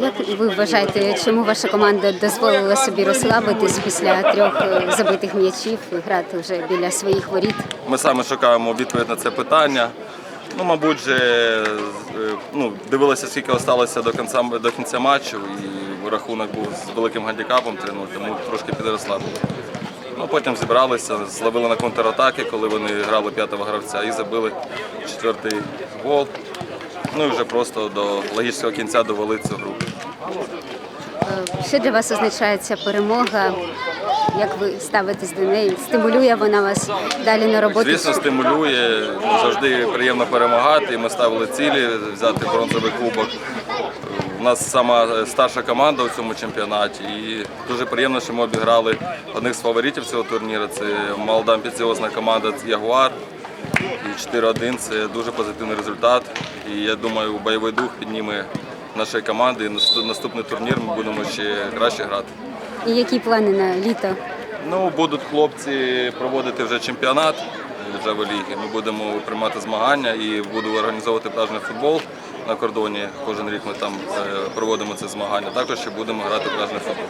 Як ви вважаєте, чому ваша команда дозволила собі розслабитись після трьох е, забитих м'ячів і грати вже біля своїх воріт? Ми саме шукаємо відповідь на це питання. Ну, мабуть, же, е, ну, дивилися, скільки залишилося до кінця, до кінця матчу, і рахунок був з великим гандикапом, 3-0, тому трошки підрослабили. Ну, потім зібралися, зловили на контратаки, коли вони грали п'ятого гравця і забили четвертий гол. Ну і вже просто до логічного кінця довели цю гру. Що для вас означає ця перемога? Як ви ставитесь до неї? Стимулює вона вас далі на роботу? Звісно, стимулює. Завжди приємно перемагати. Ми ставили цілі взяти бронзовий кубок. У нас сама старша команда у цьому чемпіонаті. І дуже приємно, що ми обіграли одних з фаворитів цього турніру. Це молода амбіціозна команда Ягуар. І 4-1 це дуже позитивний результат. І я думаю, бойовий дух підніме нашої команди. І наступний турнір ми будемо ще краще грати. І які плани на літо? Ну, будуть хлопці проводити вже чемпіонат Джавеліги. Ми будемо приймати змагання і буду організовувати пляжний футбол на кордоні. Кожен рік ми там е, проводимо це змагання. Також ще будемо грати пляжний футбол.